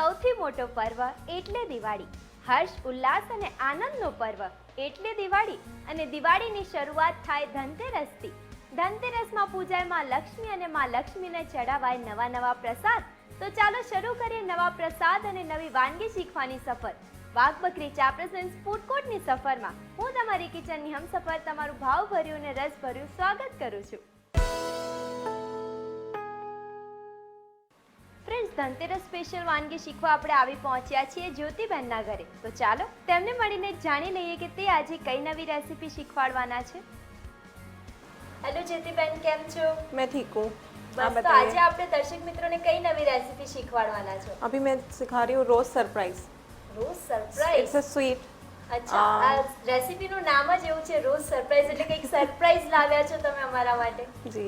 સૌથી મોટો પર્વ એટલે દિવાળી. હર્ષ, ઉલ્લાસ અને આનંદનો પર્વ એટલે દિવાળી અને દિવાળીની શરૂઆત થાય ધનતેરસથી. ધનતેરસમાં પૂજાયમાં લક્ષ્મી અને માં લક્ષ્મીને ચડાવાય નવા નવા પ્રસાદ. તો ચાલો શરૂ કરીએ નવા પ્રસાદ અને નવી વાનગી શીખવાની સફર. વાઘ બકરી ચા પ્રેઝન્ટ ફૂડ કોર્ટની સફરમાં. હું તમારી કિચનની હમસફર, તમારું ભાવભર્યું અને રસભર્યું સ્વાગત કરું છું. ફ્રેન્ડ્સ ધનતેરસ સ્પેશિયલ વાનગી શીખવા આપણે આવી પહોંચ્યા છીએ જ્યોતિબેનના ઘરે તો ચાલો તેમને મળીને જાણી લઈએ કે તે આજે કઈ નવી રેસીપી શીખવાડવાના છે હેલો જ્યોતિબેન કેમ છો मैं ठीक हूँ आप બસ તો આજે बताइए આપણે દર્શક મિત્રોને કઈ નવી રેસીપી શીખવાડવાના છો अभी मैं सिखा रही हूँ rose surprise rose it's surprise a sweet અચ્છા આ- આ રેસીપીનું નામ જ એવું છે રોઝ સરપ્રાઈઝ એટલે કંઈક સરપ્રાઈઝ લાવ્યા છો તમે અમારા માટે जी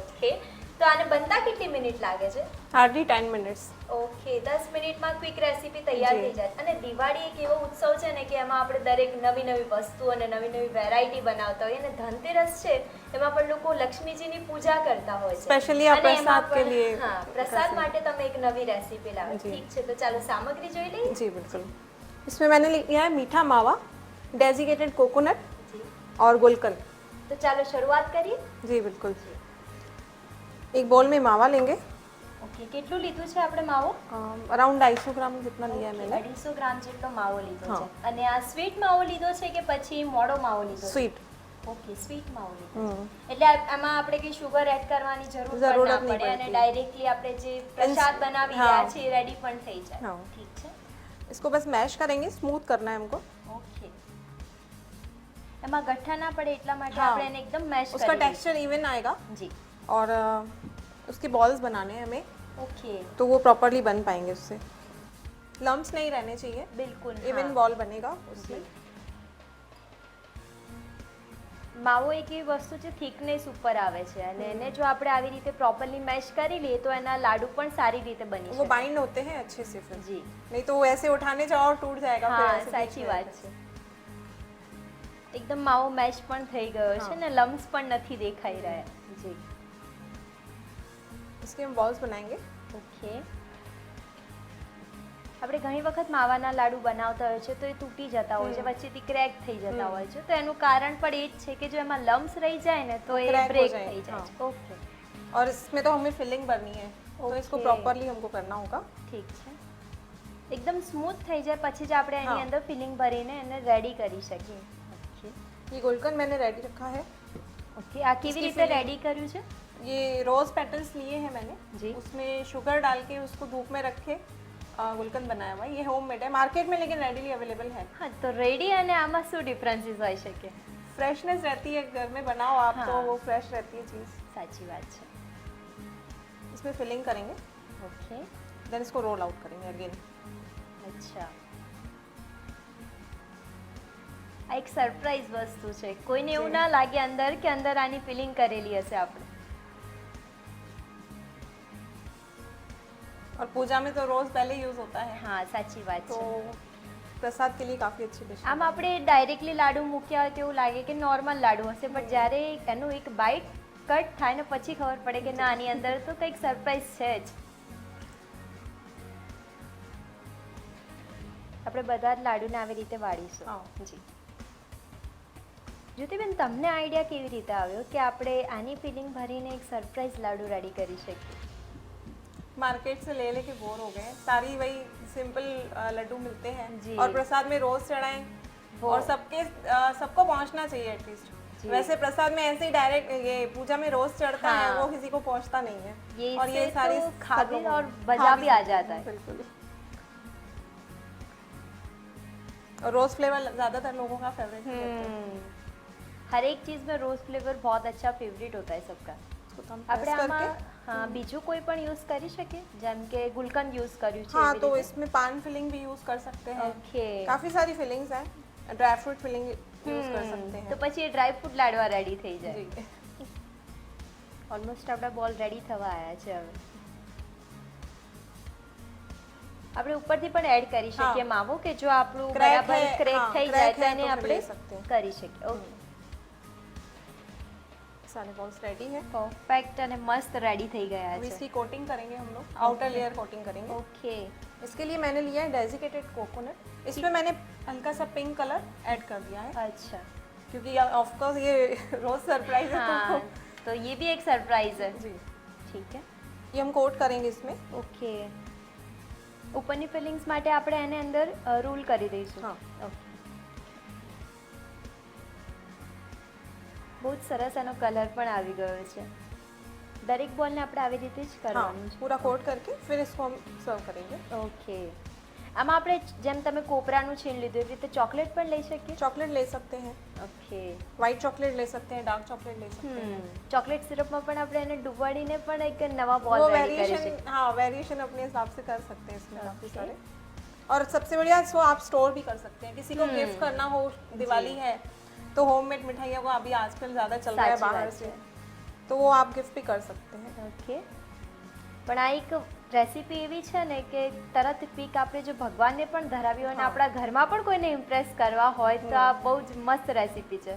ઓકે તો આને બનતા કેટલી મિનિટ લાગે છે हार्डली टेन मिनट्स ઓકે દસ મિનિટમાં ક્વિક રેસીપી તૈયાર જી. થઈ જાય અને દિવાળી એક એવો ઉત્સવ છે ને કે એમાં આપણે દરેક નવી નવી વસ્તુ અને નવી નવી વેરાયટી બનાવતા હોઈએ અને ધનતેરસ છે એમાં પણ લોકો લક્ષ્મીજીની પૂજા કરતા હોય છે Specially આ અને એમાં પ્રસાદ કે પણ- લીએ હા પ્રસાદ રેસીપી. માટે તમે એક નવી રેસીપી લાવો જી. ઠીક છે તો ચાલો સામગ્રી જોઈ લઈએ जी बिल्कुल इसमें मैंने लिया है मीठा मावा डेजिकेटेड कोकोनट જી. और गुलकंद તો ચાલો શરૂઆત કરીએ जी बिल्कुल एक बोल में मावा लेंगे ઓકે કેટલું લીધું છે આપણે માવો अराउंड ढाई सौ ग्राम जितना लिया है मैंने અઢીસો ગ્રામ જેટલો માવો લીધો હા. છે અને આ સ્વીટ માવો લીધો છે કે પછી મોડો માવો લીધો છે स्वीट ઓકે સ્વીટ માવો લીધો છે. हम्म એટલે આ- આમાં આપણે કઈ શુગર એડ કરવાની જરૂર પણ જરૂરત ના નહીં પડે અને પડતી. ડાયરેક્ટલી આપણે જે પ્રસાદ બનાવી હા. રહ્યા છીએ રેડી પણ થઈ જાય હા. ઠીક છે इसको बस मैश करेंगे स्मूथ करना है हमको ઓકે એમાં ગઠ્ઠા ના પડે એટલા માટે हाँ। આપણે એને એકદમ મેશ उसका કરી टेक्सचर इवन आएगा જી और अ, उसके बॉल्स बनाने हैं हमें ઓકે तो वो प्रॉपरली बन पाएंगे उससे लम्ब्स नहीं रहने चाहिए બિલકુલ इवन હા. बॉल बनेगा उसमें માવો એક એવી વસ્તુ છે થિકનેસ ઉપર આવે છે અને એને જો આપણે આવી રીતે પ્રોપરલી મેશ કરી લઈએ તો એના લાડુ પણ સારી રીતે બની वो શકે बाइंड होते हैं अच्छे से फिर જી नहीं तो वो ऐसे उठाने जाओ और टूट जाएगा फिर હા ऐसे बीच સાચી में વાત છે એકદમ માવો મેશ પણ થઈ ગયો છે હા. ને લમ્સ પણ નથી દેખાઈ રહ્યા જી इसके हम बॉल्स बनाएंगे ઓકે આપણે ઘણી વખત માવાના લાડુ બનાવતા હોય છે તો એ તૂટી જતા હોય છે હમ. વચ્ચેથી ક્રેક થઈ જતા હમ. હોય છે તો એનું કારણ પણ એ જ છે કે જો એમાં લમ્સ રહી જાય ને તો એ crack हो બ્રેક जाए, થઈ જાય हाँ. છે ઓકે और इसमें तो हमें फिलिंग भरनी है तो इसको Okay. प्रॉपरली हमको करना होगा ઠીક છે એકદમ સ્મૂથ થઈ જાય પછી જ આપણે એની હા. અંદર ફિલિંગ ભરીને એને રેડી કરી શકીએ ઓકે ये गुलकंद मैंने रेडी रखा है ઓકે આ કેવી इसकी રીતે filling- રેડી કર્યું છે ये रोज पेटल्स लिए हैं मैंने जी। उसमें शुगर डाल के उसको धूप में रख के अ, गुलकंद बनाया हुआ है ये होम मेड है मार्केट में लेकिन रेडीली अवेलेबल है હા તો રેડી અને આમાં શું ડિફરન્સીસ હોઈ શકે फ्रेशनेस रहती है घर में बनाओ आप तो हाँ। वो फ्रेश रहती है चीज़ સાચી વાત છે इसमें फिलिंग करेंगे ઓકે देन इसको रोल आउट करेंगे अगेन અચ્છા આ એક સરપ્રાઈઝ વસ્તુ છે કોઈને એવું ના લાગે અંદર કે અંદર આની ફિલિંગ કરેલી હશે આપણે पूजा में तो रोज पहले यूज होता है હા સાચી વાત तो છે प्रसाद के लिए काफी अच्छी डिश આમ આપણે ડાયરેક્ટલી લાડુ મૂક્યા હોય તો એવું લાગે કે નોર્મલ લાડુ હશે પણ જ્યારે એનું એક બાઇટ કટ થાય ને પછી ખબર પડે કે ના આની અંદર તો કંઈક સરપ્રાઈઝ છે જ આપણે બધા જ લાડુને આવી રીતે વાળીશું હા. જી જ્યોતિબેન તમને આઈડિયા કેવી રીતે આવ્યો કે આપણે આની ફિલિંગ ભરીને એક સરપ્રાઈઝ લાડુ રેડી કરી શકીએ मार्केट से ले लेके बोर हो गए सारी वही सिंपल लड्डू मिलते हैं जी। और प्रसाद में रोज चढ़ाएं वो। और सबके अ, सबको पहुंचना चाहिए एटलीस्ट जी। वैसे प्रसाद में ऐसे ही डायरेक्ट ये पूजा में रोज चढ़ता है हाँ। वो किसी को पहुंचता नहीं है ये और ये इससे सारी तो खा सब भी लोगों और को- मजा खा भी आ सकते जाता हैं, है। बिल्कुल और रोज फ्लेवर ज्यादातर लोगों का फेवरेट हम्म हर एक चीज में रोज फ्लेवर बहुत अच्छा फेवरेट होता है सबका तो हम આપણે press આમાં करके હા બીજું કોઈ પણ યુઝ કરી શકીએ જેમ કે ગુલકંદ યુઝ કર્યું છે हाँ એવી तो રીતે? इसमें पान फिलिंग भी यूज कर सकते हैं ઓકે काफी सारी फिलिंग्स हैं ड्राई फ्रूट फिलिंग यूज कर सकते તો हैं પછી એ ડ્રાય ફ્રૂટ લાડવા રેડી થઈ જાય जी ઓલમોસ્ટ આપણા બોલ રેડી થવા આવ્યા છે હવે આપણે ઉપરથી પણ એડ કરી શકીએ હા. માવો કે જો આપણું Crack બરાબર है, ક્રેક हाँ, થઈ crack જાય તો है એને तो फिर આપણે ले सकते हैं। કરી શકીએ ઓકે सारे बॉल्स रेडी है પરફેક્ટ અને મસ્ત રેડી થઈ ગયા अब છે इसकी कोटिंग करेंगे हम लोग आउटर लेयर कोटिंग करेंगे ઓકે इसके लिए मैंने लिया है डेजिकेटेड कोकोनट इसमें मैंने हल्का सा पिंक कलर ऐड कर दिया है अच्छा क्योंकि ऑफ कोर्स ये रोज सरप्राइज है हाँ तो तो ये भी एक सरप्राइज है जी ठीक है ये हम कोट करेंगे इसमें ઓકે ઉપરની ફિલિંગ્સ માટે આપણે એને અંદર રૂલ કરી દઈશું હા. ઓકે બહુ જ સરસ એનો કલર પણ આવી ગયો છે દરેક બોલને આપણે આવી રીતે જ हाँ કરવાનું છે पूरा कोट करके फिर इसको हम सर्व करेंगे ઓકે આમાં આપણે જેમ તમે કોપરાનું છીણ લીધું એવી રીતે ચોકલેટ પણ લઈ શકીએ चॉकलेट ले सकते हैं ઓકે वाइट चॉकलेट ले सकते हैं डार्क चॉकलेट ले सकते हैं ચોકલેટ સિરપમાં પણ આપણે એને ડુબાડીને પણ એક નવા બોલ वो રેડી કરી वेरिएशन શકીએ हाँ वेरिएशन अपने हिसाब से कर सकते हैं इसमें काफी Okay. सारे और सबसे बढ़िया इसको आप स्टोर भी कर सकते हैं किसी को हम्म। गिफ्ट करना हो दिवाली है तो होममेड मिठाइयों को अभी आजकल ज़्यादा चल रहा है साची बाहर बात से है। तो वो आप गिफ्ट भी कर सकते हैं ઓકે પણ આ એક રેસીપી એવી છે ને કે તરત પીક આપણે જો ભગવાનને પણ ધરાવી હોય અને હા. આપણા ઘરમાં પણ કોઈને ઇમ્પ્રેસ કરવા હોય તો આ બહુ જ મસ્ત રેસીપી છે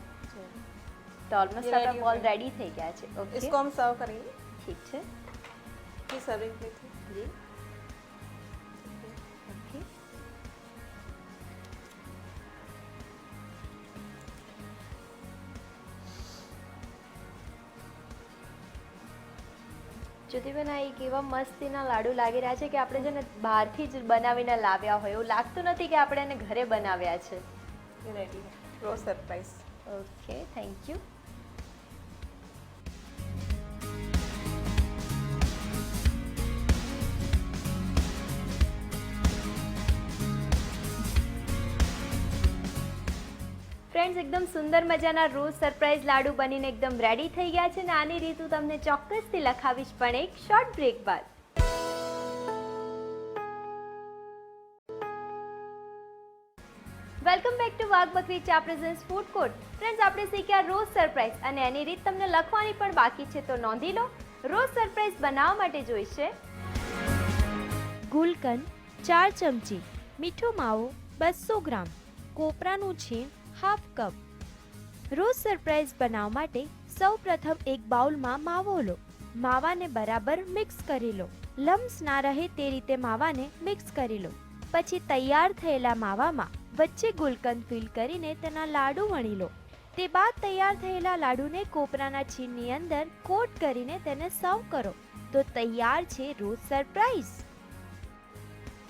તો ઓલમોસ્ટ ये આપણા ready બોલ हो गया। રેડી થઈ ગયા છે ઓકે इसको हम सर्व करेंगे ઠીક છે ये सर्विंग प्लेट है જી જ્યોતિબેન આ એક એવા મસ્તીના લાડુ લાગી રહ્યા છે કે આપણે છે ને બહારથી જ બનાવીને લાવ્યા હોય. એવું લાગતું નથી કે આપણે એને ઘરે બનાવ્યા છે. ઓકે થેન્ક યુ ફ્રેન્ડ્સ એકદમ સુંદર મજાના રોઝ સરપ્રાઈઝ લાડુ બનીને એકદમ રેડી થઈ ગયા છે અને આની રીત હું તમને ચોક્કસથી લખાવીશ પણ એક શોર્ટ બ્રેક બાદ. Welcome back to Wagh Bakri Chai presence food court friends આપણે શીખ્યા રોઝ સરપ્રાઈઝ અને એની રીત તમને લખવાની પણ બાકી છે, તો નોંધી લો રોઝ સરપ્રાઈઝ બનાવવા માટે જોઈશે. ગુલકંદ, ચાર ચમચી, મીઠો માવો, બસો ગ્રામ, કોપરાનું છીણ હાફ કપ રોઝ સરપ્રાઈઝ બનાવવા માટે સૌ પ્રથમ એક બાઉલમાં માવો લો. માવાને બરાબર મિક્સ કરી લો. લમ્સ ના રહે તે રીતે માવાને મિક્સ કરી લો. પછી તૈયાર થયેલા માવામાં વચ્ચે ગુલકંદ ફિલ કરીને તેના લાડુ વણી લો. તે બાદ તૈયાર થયેલા લાડુને કોપરાના છીણની અંદર કોટ કરીને તેને સર્વ કરો. તો તૈયાર છે રોજ સરપ્રાઈઝ.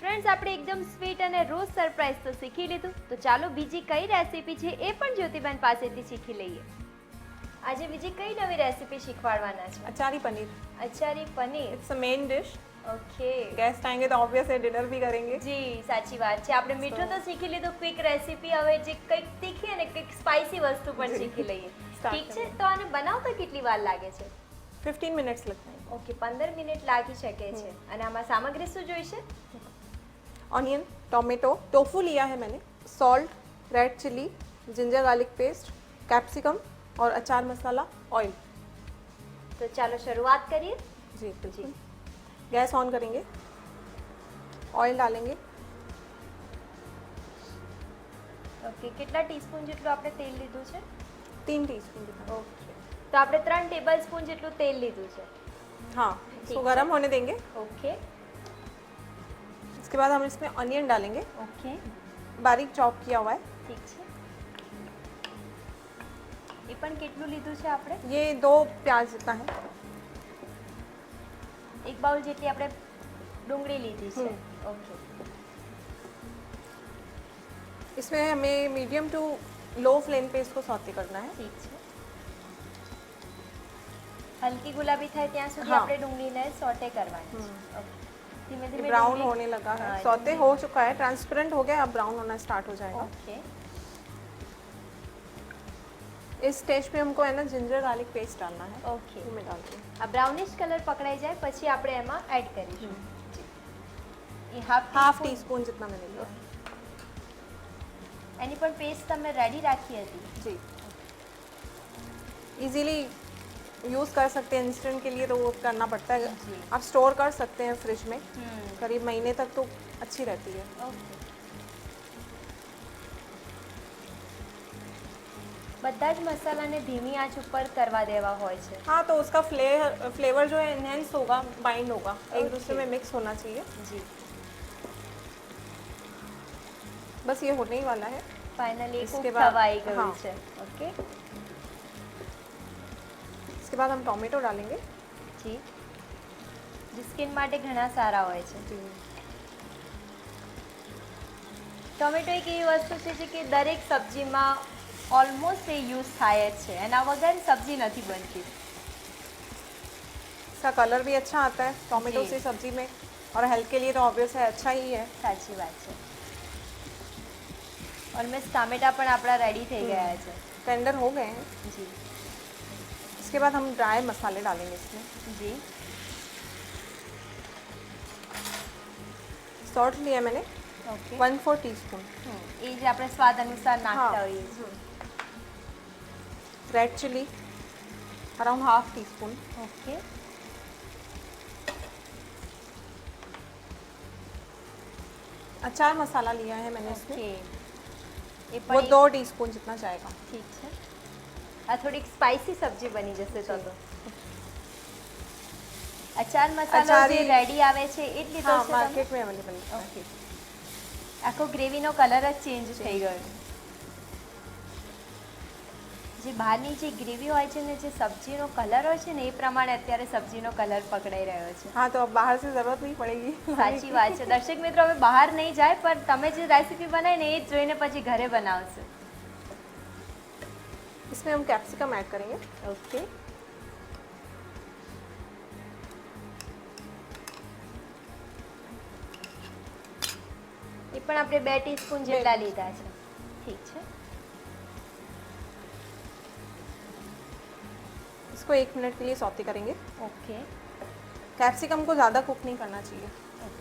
ફ્રેન્ડ્સ આપણે એકદમ સ્વીટ અને રોજ સરપ્રાઈઝ તો શીખી લીધું. તો ચાલો બીજી કઈ રેસીપી છે એ પણ જ્યોતિબેન પાસેથી શીખી લઈએ. આજે બીજી કઈ નવી રેસીપી શીખવાડવાના છે? Achari paneer. Achari paneer? It's a main dish okay. Guest આएंगे તો ઓબવિયસલી ડિનર ભી કરેંગે. જી સાચી વાત છે. આપણે મીઠું તો શીખી લીધું ક્વિક રેસીપી હવે જે કંઈક તીખી અને કંઈક સ્પાઈસી વસ્તુ પણ શીખી લઈએ. ઠીક છે? તો આને બનાવતા કેટલી વાર લાગે છે? 15 મિનિટ્સ લગતા. ઓકે 15 મિનિટ લાગી શકે છે. અને આમાં સામગ્રી શું જોઈશે? ऑनियन टोमेटो टोफू लिया है मैंने salt red chili ginger garlic paste capsicum और अचार मसाला ऑयल તો ચાલો શરૂઆત કરીએ जी જી बिल्कुल गैस ऑन करेंगे ऑयल डालेंगे ઓકે કેટલા ટીસ્પૂન જેટલું આપણે તેલ લીધું છે तीन टीस्पून जितना ઓકે તો આપણે ત્રણ ટેબલ સ્પૂન જેટલું તેલ લીધું છે हाँ ठीक इसको है। गर्म होने देंगे ઓકે इसके बाद हम इसमें ऑनियन डालेंगे ઓકે बारीक चॉप किया हुआ है ઠીક છે એ પણ કેટલું લીધું છે આપણે ये दो प्याज जितना है એક બાઉલ જેટલી આપણે ડુંગળી લીધી છે ઓકે इसमें हमें मीडियम टू लो फ्लेम पे इसको सौते करना है ઠીક છે હલકી ગુલાબી થાય ત્યાં સુધી હા. આપણે ડુંગળીને સોટે કરવાની છે ઓકે ધીમે ધીમે ब्राउन ડુંગળી- होने लगा है हाँ, सौते धीमे- हो चुका है ट्रांसपेरेंट हो गया अब ब्राउन होना स्टार्ट हो जाएगा ઓકે इस स्टेज पे हमको है ना जिंजर गार्लिक पेस्ट डालना है ઓકે वो मैं डालती हूँ આ બ્રાઉનિશ કલર પકડાઈ જાય પછી આપણે એમાં એડ કરીશું એ હાફ हाफ टी स्पून जितना मैंने लिया એની પણ પેસ્ટ તમે રેડી રાખી હતી जी इजीली यूज़ कर सकते हैं इंस्टेंट के लिए तो वो करना पड़ता है जी। आप स्टोर कर सकते हैं फ्रिज में હમ करीब महीने तक तो अच्छी रहती है ઓકે બધા જ મસાલાને ધીમી આંચ ઉપર કરવા દેવા હોય છે हाँ तो उसका फ्लेवर फ्लेवर जो है इनहेंस होगा बाइंड होगा एक Okay. दूसरे में मिक्स होना चाहिए જી बस ये होने ही वाला है ફાઇનલી इसके કુક बाद- થવા આવી ગયું हाँ. છે ઓકે इसके बाद हम टोमेटो डालेंगे જી જે સ્કિન માટે ઘણા સારા હોય છે ટોમેટો એક એવી વસ્તુ છે જે કે દરેક સબ્જીમાં ઓલમોસ્ટ એ યુઝ થાય જ છે એના વગર સબ્જી નથી બનતી इसका कलर भी अच्छा आता है टोमेटो जी। से सब्जी में और हेल्थ के लिए तो ऑब्वियस है अच्छा ही है સાચી વાત છે ઓલમોસ્ટ ટામેટા પણ આપણા રેડી થઈ ગયા છે टेंडर हो गए हैं જી इसके बाद हम ड्राई मसाले डालेंगे इसमें જી सॉल्ट लिया मैंने okay one four teaspoon એ જે આપણે સ્વાદ અનુસાર નાખતા हाँ। હોઈએ છીએ red chili around half teaspoon okay अचार मसाला लिया है मैंने इसमें ઓકે એ वो પણ दो टी स्पून जितना जाएगा ઠીક છે આ થોડીક સ્પાઇસી સબ્જી બની જશે તો. તો અચાર મસાલો જે રેડી આવે છે એટલી જ લીધો છે માર્કેટ મે અવેલેબલ ઓકે આખો ગ્રેવીનો કલર જ ચેન્જ થઈ ગયો. જે બહારની જે ગ્રેવી હોય છે ને જે સબ્જીનો કલર હોય છે ને એ પ્રમાણે અત્યારે સબ્જીનો કલર પકડાઈ રહ્યો છે. હા તો બહારથી જરૂરત નહીં પડેગી સાચી વાત છે. દર્શક મિત્રો હવે બહાર નહીં જાય પણ તમે જે રેસીપી બનાવીને એ જ જોઈને પછી ઘરે બનાવશો. इसमें हम कैप्सिकम ऐड करेंगे ઓકે એ પણ આપણે બે ટીસ્પૂન જેટલા લીધા છે ઠીક છે इसको एक मिनट के लिए सौते करेंगे ઓકે कैप्सिकम को ज़्यादा कुक नहीं करना चाहिए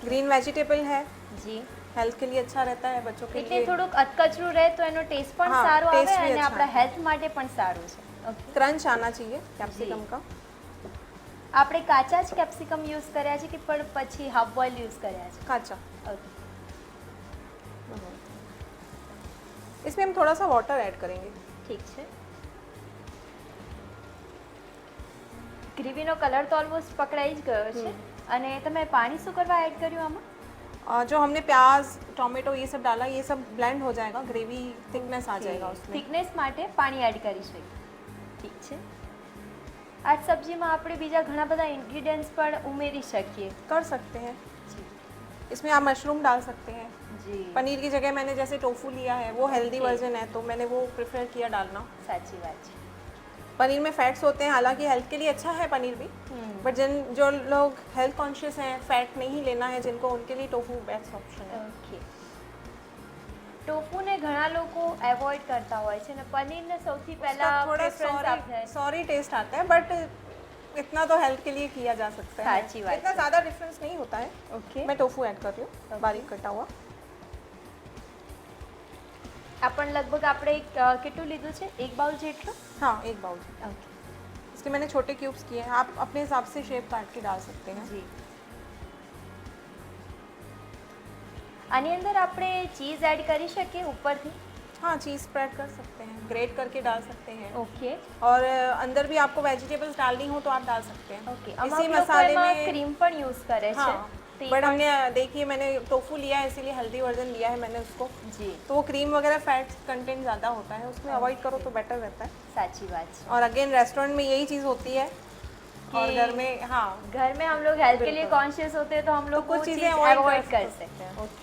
ग्रीन वेजिटेबल है જી हेल्थ के लिए अच्छा रहता है बच्चों के એટલે लिए થોડુંક અધકચરું રહે તો એનો ટેસ્ટ પણ હા, સારો આવે taste भी અને अच्छा આપણા है. હેલ્થ માટે પણ સારું છે ઓકે क्रंच आना चाहिए कैप्सिकम का આપણે કાચા જ કેપ્સિકમ યુઝ કર્યા છે કે પણ પછી હાફ બોઇલ યુઝ કર્યા છે काचा ઓકે इसमें हम थोड़ा सा वाटर ऐड करेंगे ઠીક છે ગ્રેવીનો કલર તો ઓલમોસ્ટ પકડાઈ જ ગયો છે અને તમે પાણી શું કરવા એડ કર્યું આમાં और जो हमने प्याज टोमेटो ये सब डाला ये सब ब्लेंड हो जाएगा ग्रेवी थिकनेस आ जाएगा उसमें થિકનેસ માટે પાણી એડ કરીશું ઠીક છે આ જ સબ્જીમાં આપણે બીજા ઘણા બધા ઇન્ગ્રીડિયન્ટ્સ પણ ઉમેરી શકીએ कर सकते हैं જી इसमें आप मशरूम डाल सकते हैं જી पनीर की जगह मैंने जैसे टोफू लिया है वो हेल्दी Okay. वर्जन है तो मैंने वो प्रेफर किया डालना સાચી વાત છે पनीर में फैट्स होते हैं हालांकि हेल्थ के लिए अच्छा है पनीर भी હમ बट जिन जो लोग हेल्थ कॉन्शियस हैं फैट नहीं लेना है जिनको उनके लिए टोफू बेस्ट ऑप्शन है ઓકે ટોફુને ઘણા લોકો એવોઇડ કરતા હોય છે અને પનીરને સૌથી उसका પહેલા थोड़ा પ્રેફરન્સ આપે सॉरी सॉरी टेस्ट आता है बट इतना तो हेल्थ के लिए किया जा सकता है साची बात इतना है। ज़्यादा डिफरेंस नहीं होता है ઓકે मैं टोफू ऐड कर रही हूँ Okay. बारीक कटा हुआ આ પણ લગભગ આપણે એક, અ, કેટલું લીધું છે એક બાઉલ જેટલું हाँ एक बाउल ઓકે इसके मैंने छोटे क्यूब्स किए हैं आप अपने हिसाब से शेप काट के डाल सकते हैं જી આની અંદર આપણે ચીઝ એડ કરી શકીએ ઉપરથી हाँ चीज़ स्प्रेड कर सकते हैं ग्रेट करके डाल सकते हैं ઓકે और अ, अंदर भी आपको वेजिटेबल्स डालनी हो तो आप डाल सकते हैं ઓકે इसी અમુક લોકો मसाले એમાં में ક્રીમ પણ યુઝ કરે છે हाँ તે बट हमने देखिए मैंने टोफू लिया है इसीलिए हल्दी वर्जन लिया है मैंने उसको। जी। तो वो क्रीम वगैरह फैट कंटेंट ज़्यादा होता है उसमें अवॉइड करो तो बेटर रहता है। साची बात और अगेन रेस्टोरेंट में यही चीज़ होती है और घर में हाँ। घर में हम लोग हेल्थ के लिए कॉन्शियस होते हैं तो हम लोग तो कुछ चीज़ें अवॉइड कर सकते हैं। ओके